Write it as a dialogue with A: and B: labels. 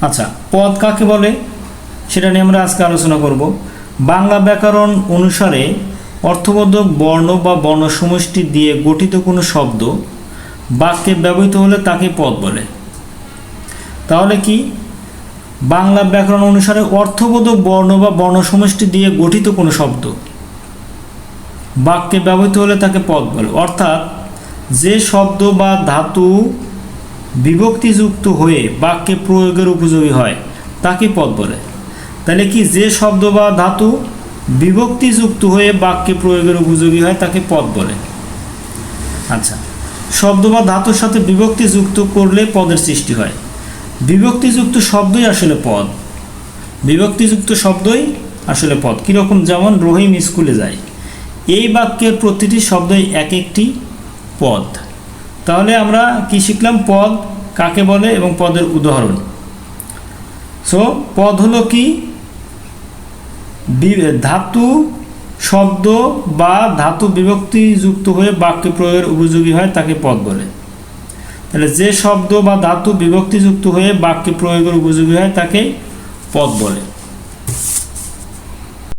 A: আচ্ছা পদ কাকে বলে? সেটা নিয়ে আমরা আজকে আলোচনা করব। বাংলা ব্যাকরণ অনুসারে অর্থবোধক বর্ণ বা বর্ণ সমষ্টি দিয়ে গঠিত কোনো শব্দ বাক্যে ব্যবহৃত হলে তাকে পদ বলে। তাহলে কি? বাংলা ব্যাকরণ অনুসারে অর্থবোধক বর্ণ বা বর্ণ সমষ্টি দিয়ে গঠিত কোনো শব্দ বাক্যে ব্যবহৃত হলে তাকে পদ বলে। অর্থাৎ যে শব্দ বা ধাতু বিভক্তিযুক্ত হয়ে বাক্যে প্রয়োগের উপযোগী হয়, তাকে পদ বলে। তাহলে কি যে শব্দ বা ধাতু বিভক্তিযুক্ত হয়ে বাক্যে প্রয়োগের উপযোগী হয়, তাকে পদ বলে? আচ্ছা শব্দ বা ধাতুর সাথে বিভক্তি যুক্ত করলে পদের সৃষ্টি হয়। বিভক্তিযুক্ত শব্দই আসলে পদ। বিভক্তিযুক্ত শব্দই আসলে পদ। কীরকম? যেমন রহিম স্কুলে যায়। এই বাক্যের প্রতিটি শব্দই এক একটি পদ। তাহলে আমরা কি শিখলাম? পদ কাকে বলে এবং পদের উদাহরণ। সো পদ হলো কি? ধাতু, শব্দ বা ধাতু বিভক্তি যুক্ত হয়ে বাক্যে প্রয়োগের উপযোগী হয় তাকে পদ বলে। তাহলে যে শব্দ বা ধাতু বিভক্তিযুক্ত হয়ে বাক্যে প্রয়োগের উপযোগী হয় তাকে পদ বলে।